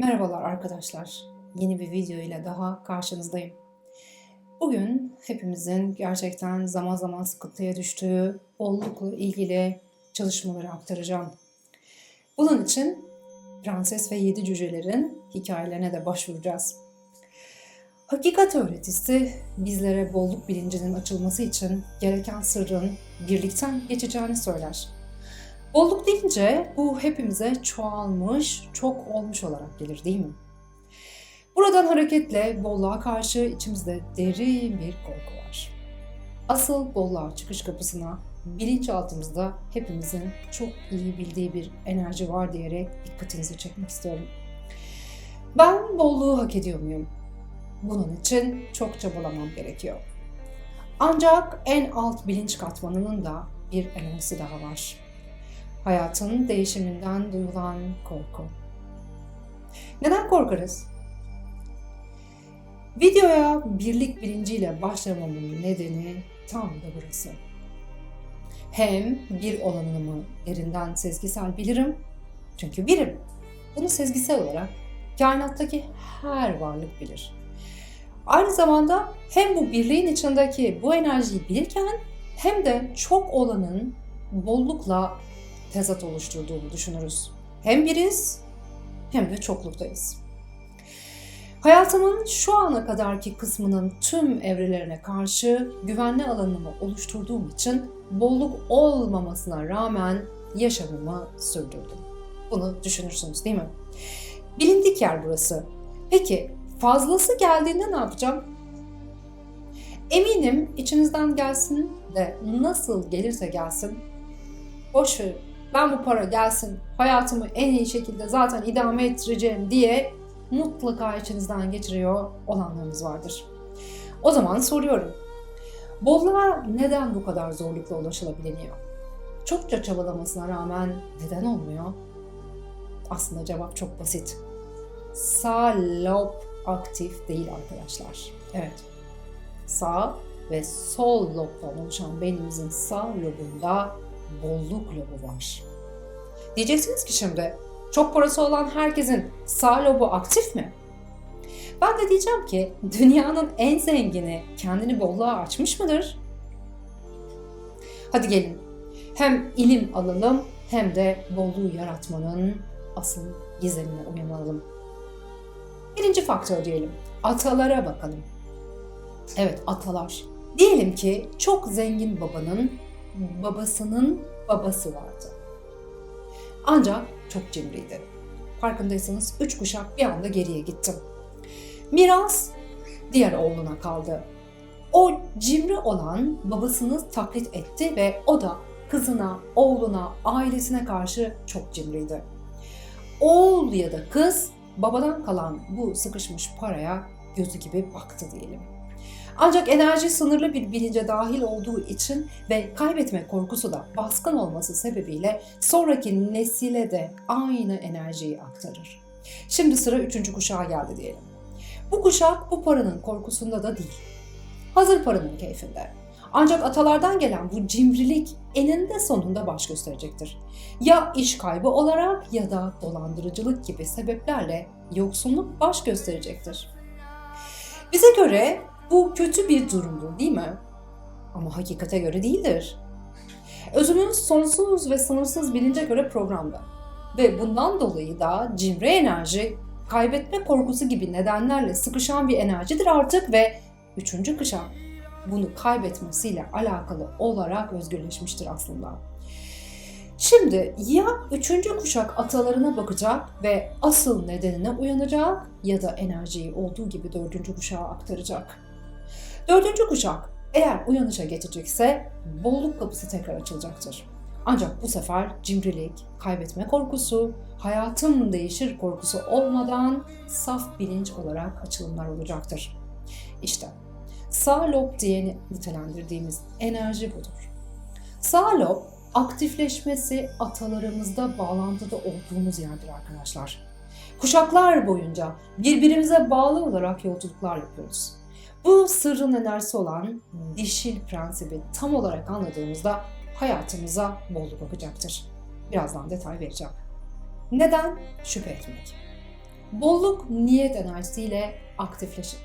Merhabalar arkadaşlar. Yeni bir video ile daha karşınızdayım. Bugün hepimizin gerçekten zaman zaman sıkıntıya düştüğü bollukla ilgili çalışmaları aktaracağım. Bunun için Prenses ve Yedi Cücelerin hikayelerine de başvuracağız. Hakikat öğretisi bizlere bolluk bilincinin açılması için gereken sırrın birlikten geçeceğini söyler. Bolluk deyince bu hepimize çoğalmış, çok olmuş olarak gelir değil mi? Buradan hareketle bolluğa karşı içimizde derin bir korku var. Asıl bolluğa çıkış kapısına bilinçaltımızda hepimizin çok iyi bildiği bir enerji var diyerek dikkatinizi çekmek istiyorum. Ben bolluğu hak ediyor muyum? Bunun için çok çabalamam gerekiyor. Ancak en alt bilinç katmanının da bir enerjisi daha var hayatın değişiminden duyulan korku. Neden korkarız? Videoya birlik bilinciyle başlamamın nedeni tam da burası. Hem bir olanımı derinden sezgisel bilirim, çünkü birim. Bunu sezgisel olarak kainattaki her varlık bilir. Aynı zamanda hem bu birliğin içindeki bu enerjiyi bilirken hem de çok olanın bollukla tezat oluşturduğunu düşünürüz. Hem biriz hem de çokluktayız. Hayatımın şu ana kadarki kısmının tüm evrelerine karşı güvenli alanımı oluşturduğum için bolluk olmamasına rağmen yaşamımı sürdürdüm. Bunu düşünürsünüz değil mi? Bilindik yer burası. Peki fazlası geldiğinde ne yapacağım? Eminim içinizden gelsin de nasıl gelirse gelsin boş verin ben bu para gelsin, hayatımı en iyi şekilde zaten idame ettireceğim diye mutlaka içinizden geçiriyor olanlarınız vardır. O zaman soruyorum. Bolluğa neden bu kadar zorlukla ulaşılabiliyor? Çokça çabalamasına rağmen neden olmuyor? Aslında cevap çok basit. Sağ lob aktif değil arkadaşlar. Evet. Sağ ve sol lobdan oluşan beynimizin sağ lobunda bolluk lobu var. Diyeceksiniz ki şimdi çok parası olan herkesin sağ lobu aktif mi? Ben de diyeceğim ki dünyanın en zengini kendini bolluğa açmış mıdır? Hadi gelin hem ilim alalım hem de bolluğu yaratmanın asıl gizemine uyanalım. Birinci faktör diyelim. Atalara bakalım. Evet atalar. Diyelim ki çok zengin babanın babasının babası vardı. Ancak çok cimriydi. Farkındaysanız üç kuşak bir anda geriye gittim. Miras diğer oğluna kaldı. O cimri olan babasını taklit etti ve o da kızına, oğluna, ailesine karşı çok cimriydi. Oğul ya da kız babadan kalan bu sıkışmış paraya gözü gibi baktı diyelim. Ancak enerji sınırlı bir bilince dahil olduğu için ve kaybetme korkusu da baskın olması sebebiyle sonraki nesile de aynı enerjiyi aktarır. Şimdi sıra üçüncü kuşağa geldi diyelim. Bu kuşak bu paranın korkusunda da değil. Hazır paranın keyfinde. Ancak atalardan gelen bu cimrilik eninde sonunda baş gösterecektir. Ya iş kaybı olarak ya da dolandırıcılık gibi sebeplerle yoksunluk baş gösterecektir. Bize göre bu kötü bir durumdur değil mi? Ama hakikate göre değildir. Özümüz sonsuz ve sınırsız bilince göre programda. Ve bundan dolayı da cimri enerji, kaybetme korkusu gibi nedenlerle sıkışan bir enerjidir artık ve üçüncü kuşak bunu kaybetmesiyle alakalı olarak özgürleşmiştir aslında. Şimdi ya üçüncü kuşak atalarına bakacak ve asıl nedenine uyanacak ya da enerjiyi olduğu gibi dördüncü kuşağa aktaracak. Dördüncü kuşak eğer uyanışa geçecekse bolluk kapısı tekrar açılacaktır. Ancak bu sefer cimrilik, kaybetme korkusu, hayatım değişir korkusu olmadan saf bilinç olarak açılımlar olacaktır. İşte sağ lob diye nitelendirdiğimiz enerji budur. Sağ lob aktifleşmesi atalarımızda bağlantıda olduğumuz yerdir arkadaşlar. Kuşaklar boyunca birbirimize bağlı olarak yolculuklar yapıyoruz. Bu sırrın enerjisi olan dişil prensibi tam olarak anladığımızda hayatımıza bolluk bakacaktır. Birazdan detay vereceğim. Neden? Şüphe etmek. bolluk niyet enerjisiyle aktifleşir.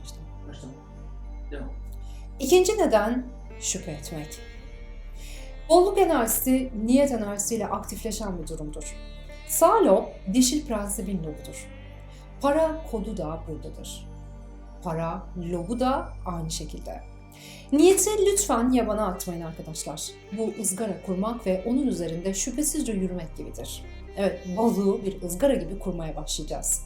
Baştan. Devam. İkinci neden şüphe etmek. Bolluk enerjisi niyet enerjisiyle aktifleşen bir durumdur. Sağ lob dişil prensibin lobudur. Para kodu da buradadır. Para lobu da aynı şekilde. Niyeti lütfen yabana atmayın arkadaşlar. Bu ızgara kurmak ve onun üzerinde şüphesizce yürümek gibidir. Evet, bolluğu bir ızgara gibi kurmaya başlayacağız.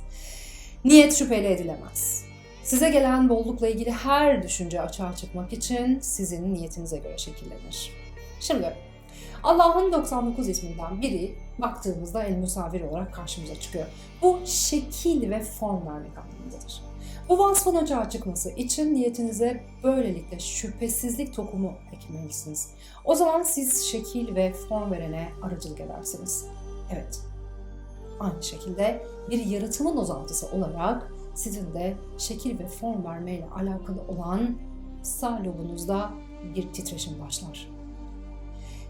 Niyet şüpheli edilemez. Size gelen bollukla ilgili her düşünce açığa çıkmak için sizin niyetinize göre şekillenir. Şimdi Allah'ın 99 isminden biri baktığımızda el müsavir olarak karşımıza çıkıyor. Bu şekil ve form vermek anlamındadır. Bu vasfın açığa çıkması için niyetinize böylelikle şüphesizlik tokumu ekmelisiniz. O zaman siz şekil ve form verene aracılık edersiniz. Evet, aynı şekilde bir yaratımın uzantısı olarak sizin de şekil ve form vermeyle alakalı olan sağ lobunuzda bir titreşim başlar.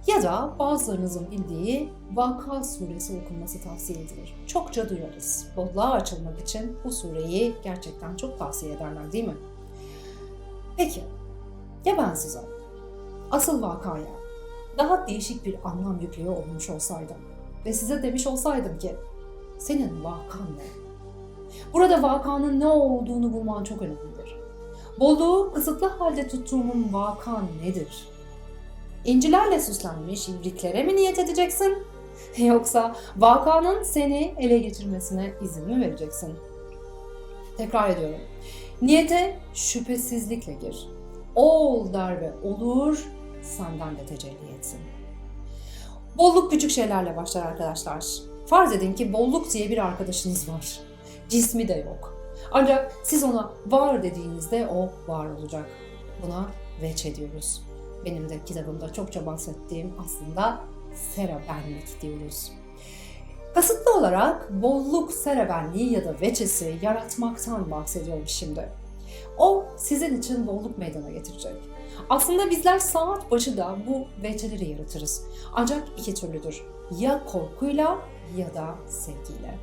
Ya da bazılarınızın bildiği Vaka suresi okunması tavsiye edilir. Çokça duyarız. Bolluğa açılmak için bu sureyi gerçekten çok tavsiye ederler değil mi? Peki, ya ben size asıl vakaya daha değişik bir anlam yüklüyor olmuş olsaydım ve size demiş olsaydım ki senin vakan ne? Burada vakanın ne olduğunu bulman çok önemlidir. Bolluğu kısıtlı halde tuttuğumun vakan nedir? İncilerle süslenmiş ibriklere mi niyet edeceksin? Yoksa vakanın seni ele geçirmesine izin mi vereceksin? Tekrar ediyorum. Niyete şüphesizlikle gir. Ol der ve olur, senden de tecelli etsin. Bolluk küçük şeylerle başlar arkadaşlar. Farz edin ki bolluk diye bir arkadaşınız var. Cismi de yok. Ancak siz ona var dediğinizde o var olacak. Buna veç ediyoruz. Benim de kitabımda çokça bahsettiğim aslında serabenlik diyoruz. Kasıtlı olarak bolluk serabenliği ya da veçesi yaratmaktan bahsediyorum şimdi. O sizin için bolluk meydana getirecek. Aslında bizler saat başı da bu veçeleri yaratırız. Ancak iki türlüdür. Ya korkuyla ya da sevgiyle.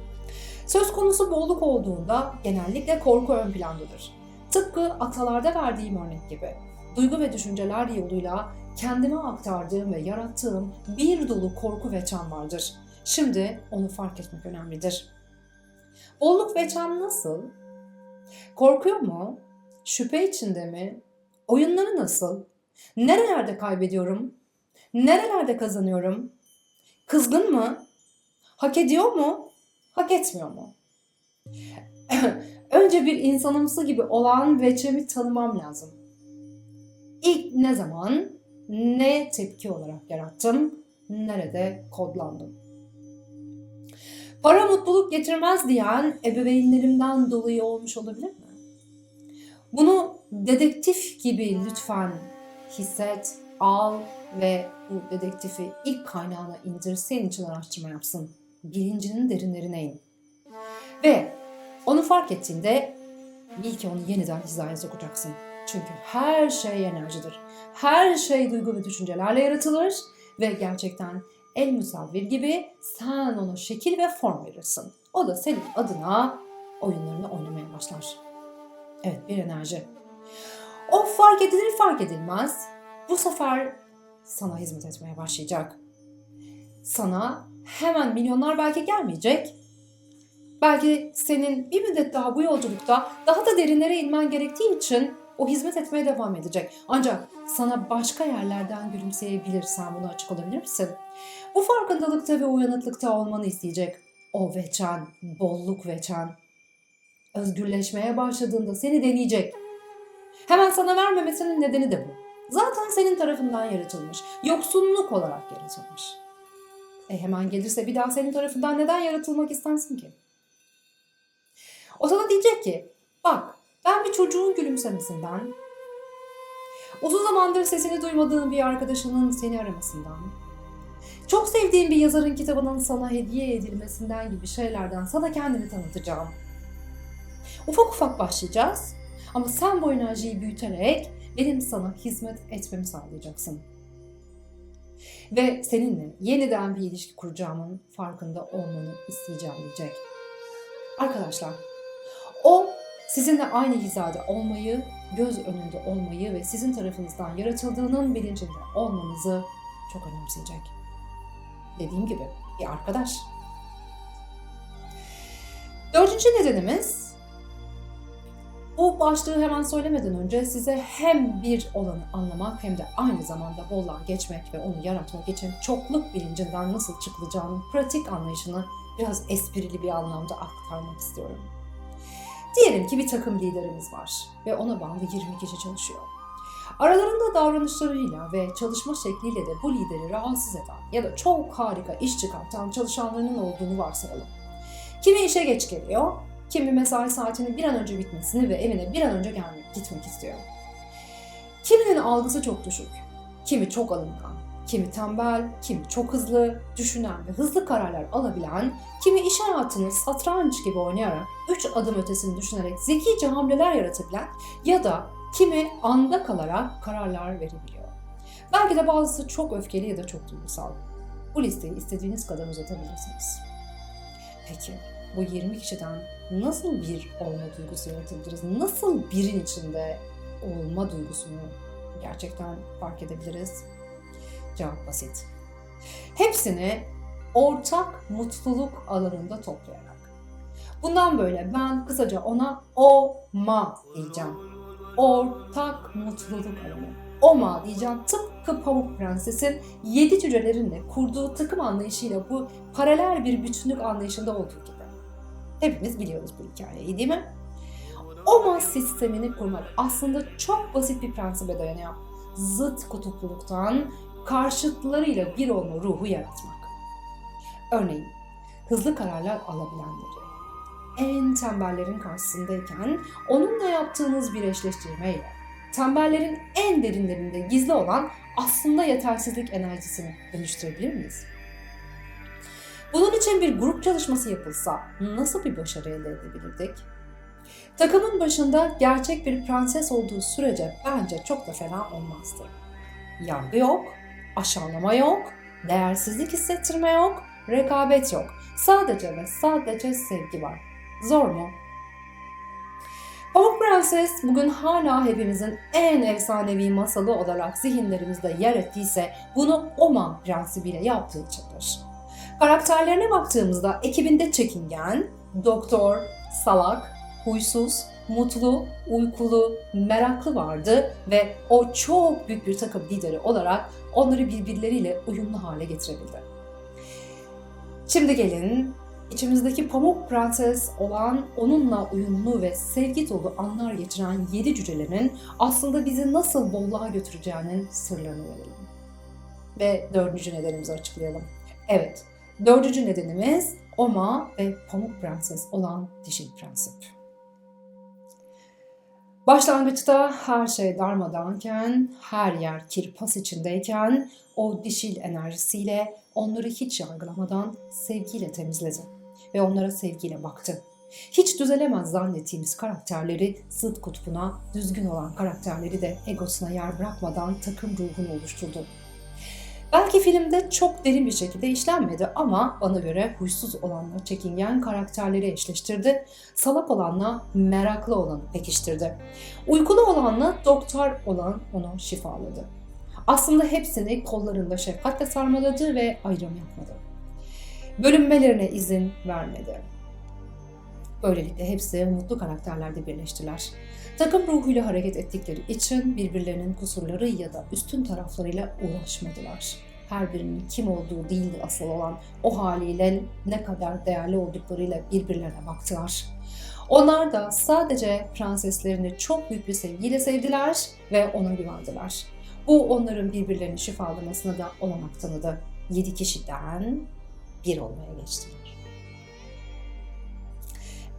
Söz konusu bolluk olduğunda genellikle korku ön plandadır. Tıpkı atalarda verdiğim örnek gibi. Duygu ve düşünceler yoluyla kendime aktardığım ve yarattığım bir dolu korku ve çam vardır. Şimdi onu fark etmek önemlidir. Bolluk ve çam nasıl? Korkuyor mu? Şüphe içinde mi? Oyunları nasıl? Nerelerde kaybediyorum? Nerelerde kazanıyorum? Kızgın mı? Hak ediyor mu? Hak etmiyor mu? Önce bir insanımsı gibi olan veçemi tanımam lazım. İlk ne zaman, ne tepki olarak yarattım, nerede kodlandım? Para mutluluk getirmez diyen ebeveynlerimden dolayı olmuş olabilir mi? Bunu dedektif gibi lütfen hisset, al ve bu dedektifi ilk kaynağına indir, senin için araştırma yapsın. Bilincinin derinlerine in. Ve onu fark ettiğinde bil ki onu yeniden hizaya sokacaksın. Çünkü her şey enerjidir. Her şey duygu ve düşüncelerle yaratılır ve gerçekten el musavvir gibi sen ona şekil ve form verirsin. O da senin adına oyunlarını oynamaya başlar. Evet bir enerji. O fark edilir fark edilmez bu sefer sana hizmet etmeye başlayacak. Sana hemen milyonlar belki gelmeyecek. Belki senin bir müddet daha bu yolculukta daha da derinlere inmen gerektiği için o hizmet etmeye devam edecek. Ancak sana başka yerlerden gülümseyebilir. Sen buna açık olabilir misin? Bu farkındalıkta ve uyanıklıkta olmanı isteyecek. O veçen, bolluk veçen. Özgürleşmeye başladığında seni deneyecek. Hemen sana vermemesinin nedeni de bu. Zaten senin tarafından yaratılmış. Yoksunluk olarak yaratılmış. E hemen gelirse bir daha senin tarafından neden yaratılmak istersin ki? O sana diyecek ki, bak ben bir çocuğun gülümsemesinden, uzun zamandır sesini duymadığın bir arkadaşının seni aramasından, çok sevdiğin bir yazarın kitabının sana hediye edilmesinden gibi şeylerden sana kendini tanıtacağım. Ufak ufak başlayacağız ama sen bu enerjiyi büyüterek benim sana hizmet etmemi sağlayacaksın. Ve seninle yeniden bir ilişki kuracağımın farkında olmanı isteyeceğim diyecek. Arkadaşlar, o sizinle aynı hizada olmayı, göz önünde olmayı ve sizin tarafınızdan yaratıldığının bilincinde olmanızı çok önemseyecek. Dediğim gibi bir arkadaş. Dördüncü nedenimiz bu başlığı hemen söylemeden önce size hem bir olanı anlamak hem de aynı zamanda bolluğa geçmek ve onu yaratmak için çokluk bilincinden nasıl çıkılacağının pratik anlayışını biraz esprili bir anlamda aktarmak istiyorum. Diyelim ki bir takım liderimiz var ve ona bağlı 20 kişi çalışıyor. Aralarında davranışlarıyla ve çalışma şekliyle de bu lideri rahatsız eden ya da çok harika iş çıkartan çalışanlarının olduğunu varsayalım. Kimi işe geç geliyor, kimi mesai saatinin bir an önce bitmesini ve evine bir an önce gelmek, gitmek istiyor. Kiminin algısı çok düşük, kimi çok alıngan, kimi tembel, kimi çok hızlı, düşünen ve hızlı kararlar alabilen, kimi iş hayatını satranç gibi oynayarak, üç adım ötesini düşünerek zekice hamleler yaratabilen ya da kimi anda kalarak kararlar verebiliyor. Belki de bazısı çok öfkeli ya da çok duygusal. Bu listeyi istediğiniz kadar uzatabilirsiniz. Peki bu 20 kişiden nasıl bir olma duygusu yaratabiliriz? Nasıl birin içinde olma duygusunu gerçekten fark edebiliriz? Cevap basit. Hepsini ortak mutluluk alanında toplayarak. Bundan böyle ben kısaca ona OMA diyeceğim. Ortak mutluluk alanı. OMA diyeceğim tıpkı Pamuk Prenses'in yedi cücelerinle kurduğu takım anlayışıyla bu paralel bir bütünlük anlayışında olduğu gibi. Hepimiz biliyoruz bu hikayeyi değil mi? OMA sistemini kurmak aslında çok basit bir prensibe dayanıyor. Zıt kutupluluktan karşıtlarıyla bir olma ruhu yaratmak. Örneğin hızlı kararlar alabilenleri, en tembellerin karşısındayken onunla yaptığınız bir eşleştirmeyle tembellerin en derinlerinde gizli olan aslında yetersizlik enerjisini dönüştürebilir miyiz? Bunun için bir grup çalışması yapılsa nasıl bir başarı elde edebilirdik? Takımın başında gerçek bir prenses olduğu sürece bence çok da fena olmazdı. Yargı yok, aşağılama yok, değersizlik hissettirme yok, rekabet yok. Sadece ve sadece sevgi var. Zor mu? Pamuk Prenses bugün hala hepimizin en efsanevi masalı olarak zihinlerimizde yer ettiyse bunu Oma prensibiyle yaptığı içindir. Karakterlerine baktığımızda ekibinde çekingen, doktor, salak, huysuz, mutlu, uykulu, meraklı vardı ve o çok büyük bir takım lideri olarak onları birbirleriyle uyumlu hale getirebildi. Şimdi gelin içimizdeki pamuk prenses olan onunla uyumlu ve sevgi dolu anlar geçiren yedi cücelerin aslında bizi nasıl bolluğa götüreceğinin sırlarını verelim. Ve dördüncü nedenimizi açıklayalım. Evet, dördüncü nedenimiz Oma ve Pamuk Prenses olan dişil prensip. Başlangıçta her şey darmadağınken, her yer kirpas içindeyken o dişil enerjisiyle onları hiç yargılamadan sevgiyle temizledi ve onlara sevgiyle baktı. Hiç düzelemez zannettiğimiz karakterleri zıt kutbuna, düzgün olan karakterleri de egosuna yer bırakmadan takım ruhunu oluşturdu. Belki filmde çok derin bir şekilde işlenmedi ama bana göre huysuz olanla çekingen karakterleri eşleştirdi. Salak olanla meraklı olanı pekiştirdi. Uykulu olanla doktor olan onu şifaladı. Aslında hepsini kollarında şefkatle sarmaladı ve ayrım yapmadı. Bölünmelerine izin vermedi. Böylelikle hepsi mutlu karakterlerde birleştiler. Takım ruhuyla hareket ettikleri için birbirlerinin kusurları ya da üstün taraflarıyla uğraşmadılar. Her birinin kim olduğu değildi asıl olan o haliyle ne kadar değerli olduklarıyla birbirlerine baktılar. Onlar da sadece prenseslerini çok büyük bir sevgiyle sevdiler ve ona güvendiler. Bu onların birbirlerini şifalamasına da olanak tanıdı. Yedi kişiden bir olmaya geçtiler.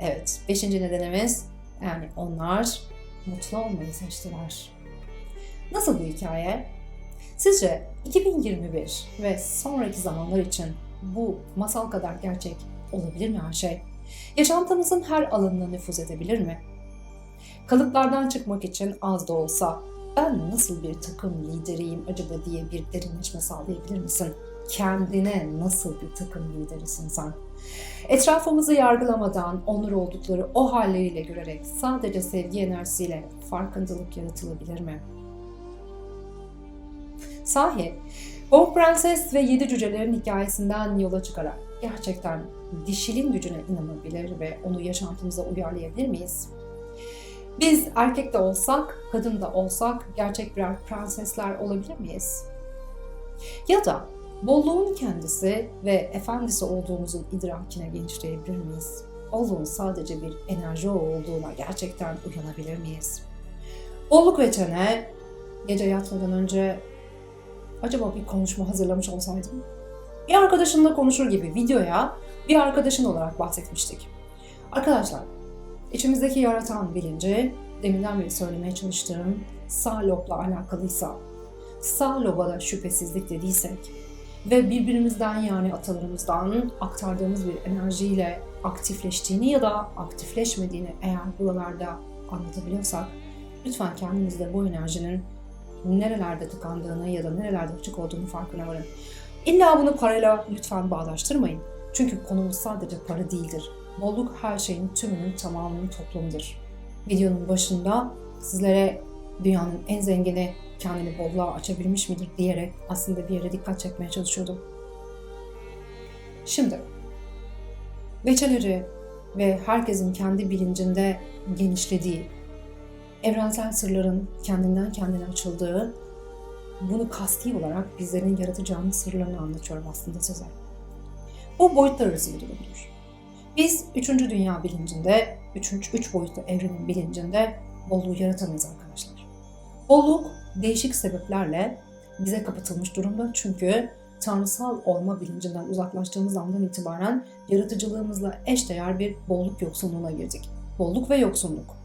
Evet, beşinci nedenimiz yani onlar mutlu olmayı seçtiler. Nasıl bu hikaye? Sizce 2021 ve sonraki zamanlar için bu masal kadar gerçek olabilir mi her şey? Yaşantımızın her alanına nüfuz edebilir mi? Kalıplardan çıkmak için az da olsa ben nasıl bir takım lideriyim acaba diye bir derinleşme sağlayabilir misin? Kendine nasıl bir takım liderisin sen? Etrafımızı yargılamadan onur oldukları o halleriyle görerek sadece sevgi enerjisiyle farkındalık yaratılabilir mi? Sahi, Pamuk Prenses ve Yedi Cücelerin hikayesinden yola çıkarak gerçekten dişilin gücüne inanabilir ve onu yaşantımıza uyarlayabilir miyiz? Biz erkek de olsak, kadın da olsak gerçek birer prensesler olabilir miyiz? Ya da bolluğun kendisi ve efendisi olduğumuzun idrakine genişleyebilir miyiz? Bolluğun sadece bir enerji olduğuna gerçekten uyanabilir miyiz? Bolluk ve çene, gece yatmadan önce acaba bir konuşma hazırlamış olsaydım? Bir arkadaşınla konuşur gibi videoya bir arkadaşın olarak bahsetmiştik. Arkadaşlar, içimizdeki yaratan bilinci, deminden beri söylemeye çalıştığım sağ lobla alakalıysa, sağ loba da şüphesizlik dediysek ve birbirimizden yani atalarımızdan aktardığımız bir enerjiyle aktifleştiğini ya da aktifleşmediğini eğer buralarda anlatabiliyorsak, lütfen kendinizde bu enerjinin nerelerde tıkandığını ya da nerelerde açık olduğunu farkına varın. İlla bunu parayla lütfen bağdaştırmayın. Çünkü konumuz sadece para değildir. Bolluk her şeyin tümünün tamamının toplamıdır. Videonun başında sizlere dünyanın en zengini kendini bolluğa açabilmiş midir diyerek aslında bir yere dikkat çekmeye çalışıyordum. Şimdi veçeleri ve herkesin kendi bilincinde genişlediği, evrensel sırların kendinden kendine açıldığı, bunu kasti olarak bizlerin yaratacağımız sırlarını anlatıyorum aslında size. Bu boyutlar arası bir durumdur. Biz üçüncü dünya bilincinde, üçüncü, üç boyutlu evrenin bilincinde bolluğu yaratamayız arkadaşlar. Bolluk değişik sebeplerle bize kapatılmış durumda çünkü tanrısal olma bilincinden uzaklaştığımız andan itibaren yaratıcılığımızla eşdeğer bir bolluk yoksunluğuna girdik. Bolluk ve yoksunluk.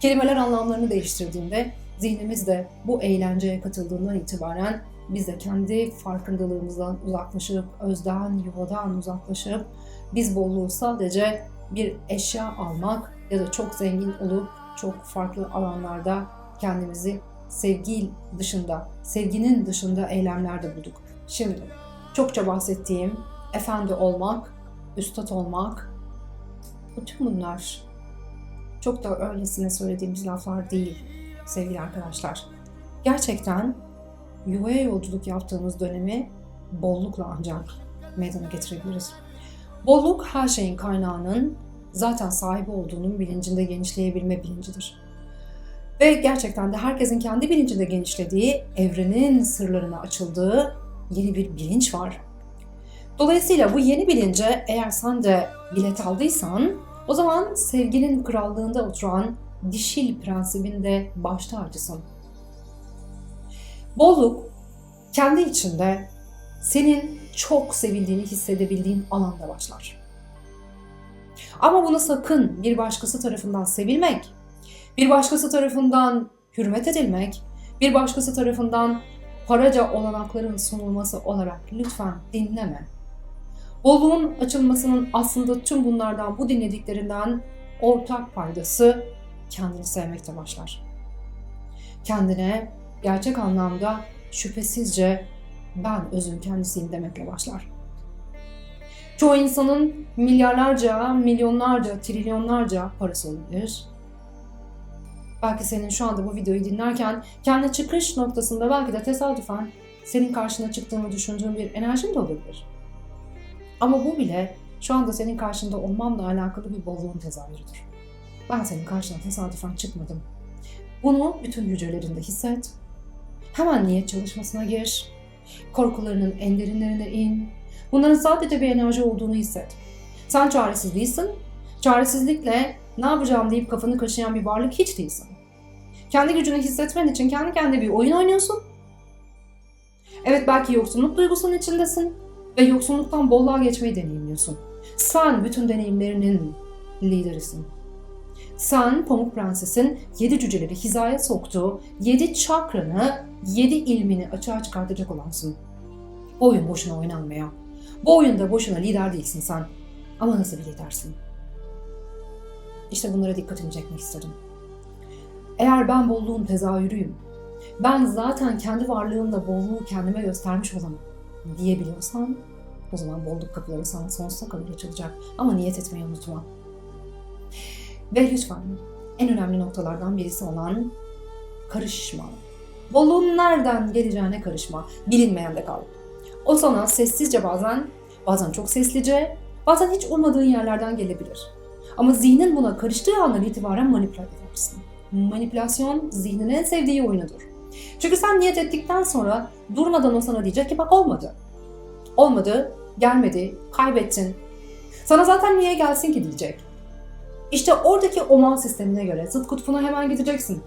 Kelimeler anlamlarını değiştirdiğinde zihnimiz de bu eğlenceye katıldığından itibaren biz de kendi farkındalığımızdan uzaklaşıp, özden, yuvadan uzaklaşıp biz bolluğu sadece bir eşya almak ya da çok zengin olup çok farklı alanlarda kendimizi sevgi dışında, sevginin dışında eylemlerde bulduk. Şimdi çokça bahsettiğim efendi olmak, üstad olmak, bütün bunlar çok da öylesine söylediğimiz laflar değil sevgili arkadaşlar. Gerçekten yuvaya yolculuk yaptığımız dönemi bollukla ancak meydana getirebiliriz. Bolluk her şeyin kaynağının zaten sahibi olduğunun bilincinde genişleyebilme bilincidir. Ve gerçekten de herkesin kendi bilincinde genişlediği, evrenin sırlarına açıldığı yeni bir bilinç var. Dolayısıyla bu yeni bilince eğer sen de bilet aldıysan o zaman sevginin krallığında oturan dişil prensibin de baş tacısın. Bolluk kendi içinde senin çok sevildiğini hissedebildiğin alanda başlar. Ama bunu sakın bir başkası tarafından sevilmek, bir başkası tarafından hürmet edilmek, bir başkası tarafından paraca olanakların sunulması olarak lütfen dinleme. Bolluğun açılmasının aslında tüm bunlardan, bu dinlediklerinden ortak paydası kendini sevmekte başlar. Kendine gerçek anlamda şüphesizce ben özün kendisiyim demekle başlar. Çoğu insanın milyarlarca, milyonlarca, trilyonlarca parası olabilir. Belki senin şu anda bu videoyu dinlerken kendi çıkış noktasında belki de tesadüfen senin karşına çıktığını düşündüğün bir enerjin de olabilir. Ama bu bile şu anda senin karşında olmamla alakalı bir bolluğun tezahürüdür. Ben senin karşına tesadüfen çıkmadım. Bunu bütün hücrelerinde hisset. Hemen niyet çalışmasına gir. Korkularının en derinlerine in. Bunların sadece bir enerji olduğunu hisset. Sen çaresiz değilsin. Çaresizlikle ne yapacağım deyip kafanı kaşıyan bir varlık hiç değilsin. Kendi gücünü hissetmen için kendi kendine bir oyun oynuyorsun. Evet belki yoksunluk duygusunun içindesin ve yoksunluktan bolluğa geçmeyi deneyimliyorsun. Sen bütün deneyimlerinin liderisin. Sen Pamuk Prenses'in yedi cüceleri hizaya soktuğu yedi çakranı, yedi ilmini açığa çıkartacak olansın. Oyun boşuna oynanmıyor. Bu oyunda boşuna lider değilsin sen. Ama nasıl bir lidersin? İşte bunlara dikkatini çekmek istedim. Eğer ben bolluğun tezahürüyüm, ben zaten kendi varlığımla bolluğu kendime göstermiş olamam diyebiliyorsan O zaman bolluk kapıları sana sonsuza kadar açılacak. Ama niyet etmeyi unutma. Ve lütfen en önemli noktalardan birisi olan karışma. Bolluğun nereden geleceğine karışma. Bilinmeyen de kal. O sana sessizce bazen, bazen çok seslice, bazen hiç ummadığın yerlerden gelebilir. Ama zihnin buna karıştığı andan itibaren manipüle edersin. Manipülasyon zihnin en sevdiği oyunudur. Çünkü sen niyet ettikten sonra durmadan o sana diyecek ki bak olmadı. Olmadı, gelmedi, kaybettin. Sana zaten niye gelsin ki diyecek. İşte oradaki oman sistemine göre zıt kutbuna hemen gideceksin.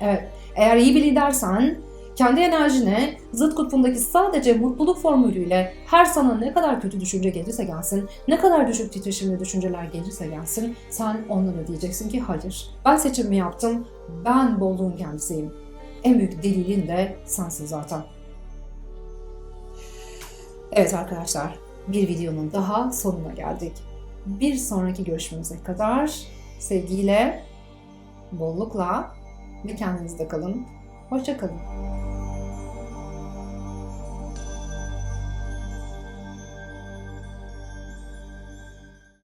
Evet, eğer iyi bir lidersen kendi enerjine zıt kutbundaki sadece mutluluk formülüyle her sana ne kadar kötü düşünce gelirse gelsin, ne kadar düşük titreşimli düşünceler gelirse gelsin, sen onlara diyeceksin ki hayır, ben seçimimi yaptım, ben bolluğun kendisiyim. En büyük delilin de sensin zaten. Evet arkadaşlar, bir videonun daha sonuna geldik. Bir sonraki görüşmemize kadar sevgiyle, bollukla ve kendinizde kalın. Hoşça kalın.